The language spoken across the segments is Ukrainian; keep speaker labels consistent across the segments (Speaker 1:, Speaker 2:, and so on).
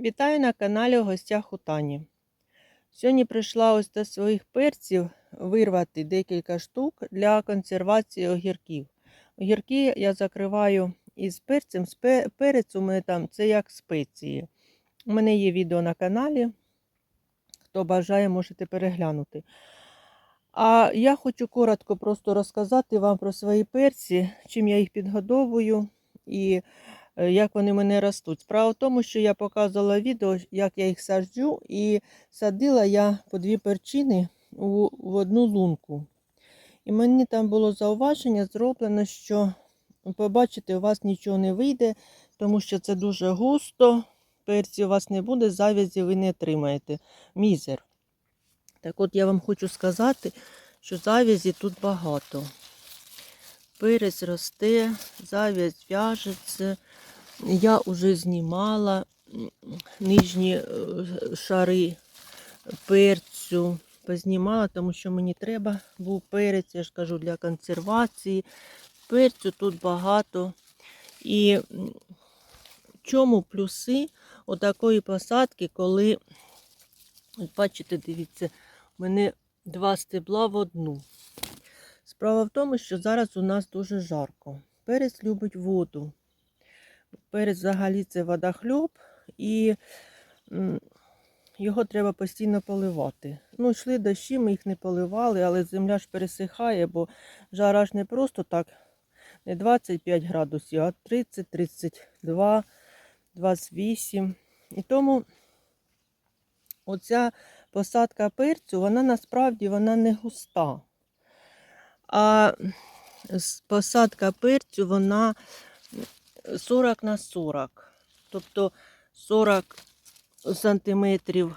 Speaker 1: Вітаю на каналі в гостях Тані. Сьогодні прийшла ось до своїх перців вирвати декілька штук для консервації огірків. Огірки я закриваю із перцем. Перець у мене там це як спеції. У мене є відео на каналі. Хто бажає, можете переглянути. А я хочу коротко просто розказати вам про свої перці, чим я їх підгодовую і як вони мене ростуть. Справа в тому, що я показувала відео, як я їх саджу, і садила я по дві перчини у, в одну лунку. І мені там було зауваження зроблено, що побачите, у вас нічого не вийде, тому що це дуже густо, перці у вас не буде, завязі ви не отримаєте. Мізер. Так от я вам хочу сказати, що завязі тут багато. Перець росте, зав'язь в'яжеться. Я вже знімала нижні е, шари перцю. Познімала, тому що мені треба був перець, я ж кажу, для консервації. Перцю тут багато. І чому плюси отакої посадки, коли, бачите, дивіться, у мене два стебла в одну. Справа в тому, що зараз у нас дуже жарко. Перець любить воду. Перець взагалі це водохльоб, і його треба постійно поливати. Ну, йшли дощі, ми їх не поливали, але земля ж пересихає, бо жара ж не просто так, не 25 градусів, а 30, 32, 28. І тому оця посадка перцю, вона насправді вона не густа. А посадка перцю, вона 40 на 40. Тобто 40 сантиметрів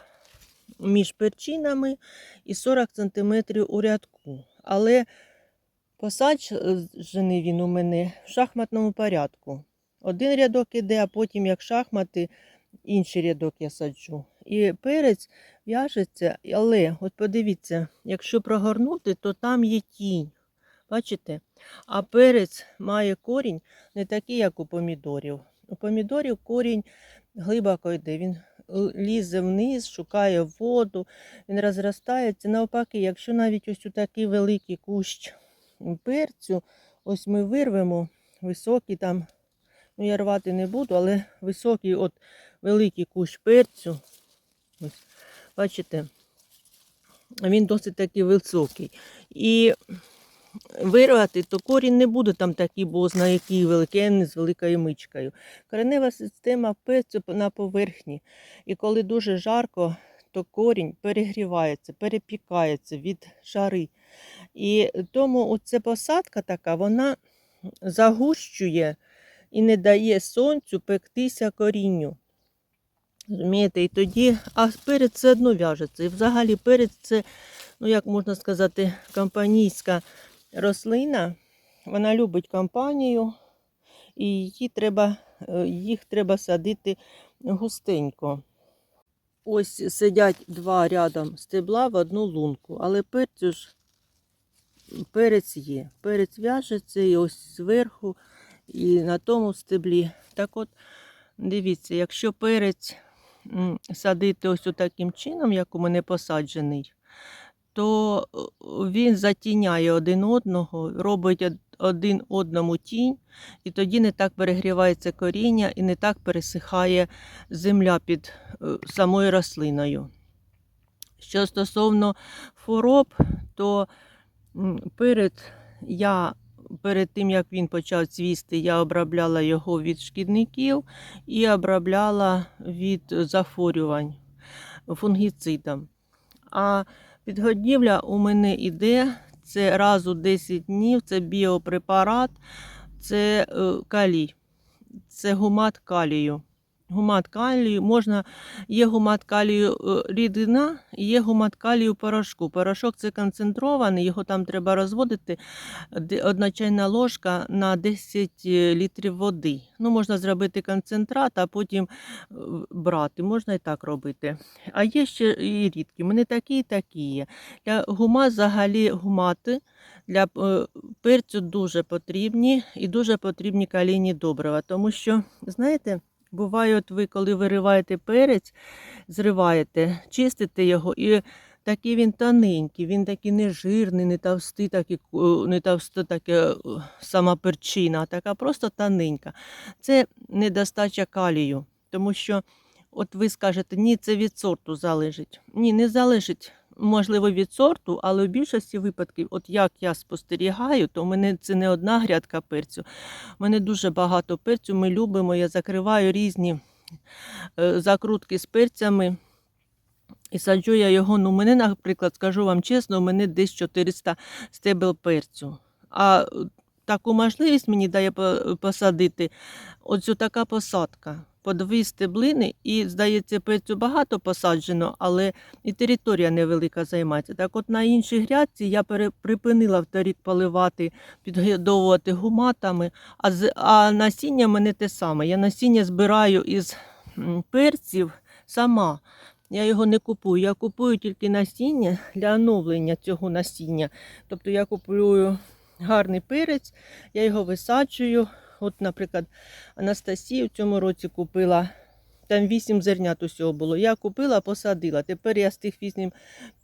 Speaker 1: між перчинами і 40 сантиметрів у рядку. Але посаджений він у мене в шахматному порядку. Один рядок іде, а потім, як шахмати, інший рядок я саджу. І перець в'яжеться, але от подивіться, якщо прогорнути, то там є тінь. Бачите? А перець має корінь не такий, як у помідорів. У помідорів корінь глибоко йде, він лізе вниз, шукає воду, він розростається. Навпаки, якщо навіть ось у такий великий кущ перцю, ось ми вирвемо високий там, ну я рвати не буду, але високий от великий кущ перцю. Ось, бачите, він досить таки високий. І вирвати, то корінь не буде там такий бозна, який великий, з великою мичкою. Коренева система перцю на поверхні. І коли дуже жарко, то корінь перегрівається, перепікається від жари. І тому оця посадка така, вона загущує і не дає сонцю пектися корінню. Розумієте, і тоді, а перець все одно в'яжеться. І взагалі перець це, ну як можна сказати, компанійська рослина. Вона любить компанію, і її треба, е, їх треба садити густенько. Ось сидять два рядом стебла в одну лунку, але перцю ж перець є. Перець в'яжеться і ось зверху, і на тому стеблі. Так от, дивіться, якщо перець садити ось таким чином, як у мене посаджений, то е, він затіняє один одного, робить один одному тінь, і тоді не так перегрівається коріння і не так пересихає земля під е, самою рослиною. Що стосовно хвороб, то перед я перед тим, як він почав цвісти, я обробляла його від шкідників і обробляла від захворювань фунгіцидом. А підгодівля у мене йде це раз у 10 днів, це біопрепарат, це е, калій, це гумат калію. Гумат калію можна, є гумат калію е, рідина, є гумат калію порошку. Порошок це концентрований, його там треба розводити одна чайна ложка на 10 літрів води. Ну, можна зробити концентрат, а потім е, брати. Можна і так робити. А є ще і рідкі. Мене такі і такі є. Для гума взагалі гумати для е, перцю дуже потрібні і дуже потрібні калійні добрива. Тому що, знаєте, Буває, от ви, коли вириваєте перець, зриваєте, чистите його, і такий він тоненький, він такий не жирний, не товстий, такий, ку- не товста, таке е, сама перчина, а така просто тоненька. Це недостача калію, тому що от ви скажете, ні, це від сорту залежить. Ні, не залежить. Можливо, від сорту, але в більшості випадків, от як я спостерігаю, то в мене це не одна грядка перцю. У мене дуже багато перцю. Ми любимо. Я закриваю різні е, закрутки з перцями. І саджу я його. Ну, мене, наприклад, скажу вам чесно, у мене десь 400 стебел перцю. А е, таку можливість мені дає посадити оцю така посадка. По дві стеблини, і, здається, перцю багато посаджено, але і територія невелика займається. Так от на іншій грядці я припинила вторік поливати, підгодовувати гуматами, а, з, а насіння мене те саме. Я насіння збираю із перців сама. Я його не купую. Я купую тільки насіння для оновлення цього насіння. Тобто я купую гарний перець, я його висаджую. От, наприклад, Анастасія в цьому році купила. Там вісім зернят усього було. Я купила, посадила. Тепер я з тих вісім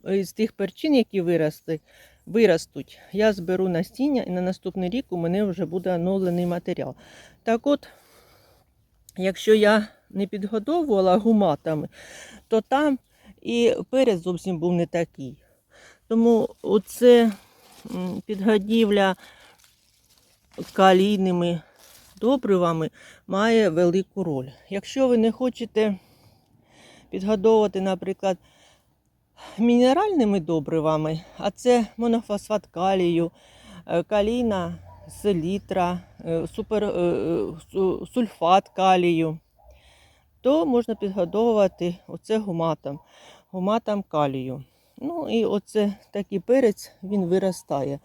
Speaker 1: з тих перчин, які виросли, виростуть, я зберу насіння, і на наступний рік у мене вже буде оновлений матеріал. Так от, якщо я не підгодовувала гуматами, то там і перець зовсім був не такий. Тому оце підгодівля калійними добривами має велику роль. Якщо ви не хочете підгодовувати, наприклад, мінеральними добривами, а це монофосфат калію, е, калійна селітра, е, супер, е, су- сульфат калію, то можна підгодовувати оце гуматом, гуматом калію. Ну і оце такий перець він виростає.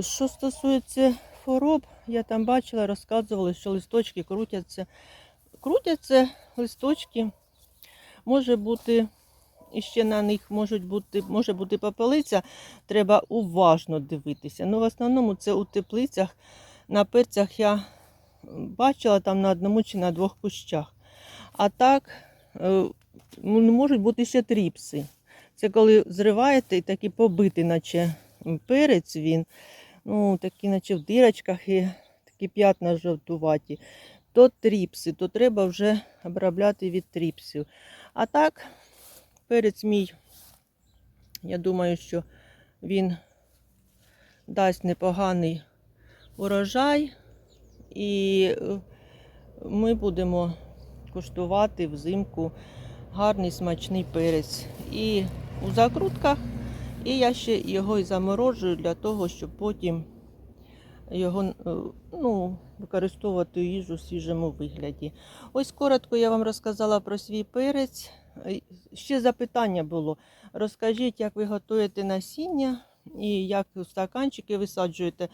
Speaker 1: Що стосується хвороб, я там бачила, розказували, що листочки крутяться. Крутяться листочки, може бути, і ще на них можуть бути, може бути попелиця, треба уважно дивитися. Ну, в основному це у теплицях, на перцях я бачила там на одному чи на двох кущах. А так е, ну, можуть бути ще тріпси. Це коли зриваєте і такий побитий, наче перець він, ну, такі, наче в дирочках і такі п'ятна жовтуваті. То тріпси, то треба вже обробляти від тріпсів. А так, перець мій, я думаю, що він дасть непоганий урожай, і е, ми будемо куштувати взимку гарний смачний перець. І у закрутках, і я ще його і заморожую для того, щоб потім його е, ну, використовувати їжу в свіжому вигляді. Ось коротко я вам розказала про свій перець. Е, Ще запитання було. Розкажіть, як ви готуєте насіння і як стаканчики висаджуєте.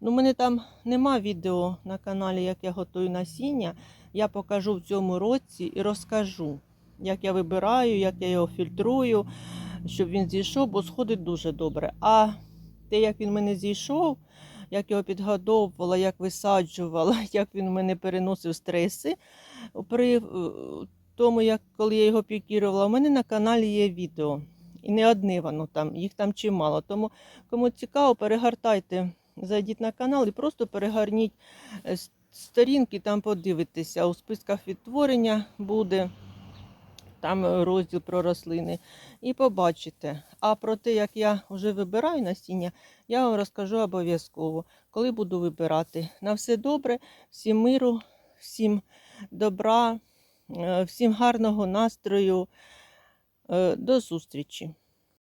Speaker 1: Ну, у мене там нема відео на каналі, як я готую насіння. Я покажу в цьому році і розкажу, як я вибираю, як я його фільтрую, щоб він зійшов, бо сходить дуже добре. А те, як він в мене зійшов, як його підгодовувала, як висаджувала, як він в мене переносив стреси. При е, тому, як коли я його пікірувала, у мене на каналі є відео. І не одне воно там, їх там чимало. Тому кому цікаво, перегортайте, зайдіть на канал і просто перегорніть е, сторінки, там подивитеся. У списках відтворення буде там е, розділ про рослини. І побачите. А про те, як я вже вибираю насіння, я вам розкажу обов'язково, коли буду вибирати. На все добре, всім миру, всім добра, е, всім гарного настрою. Е, До зустрічі!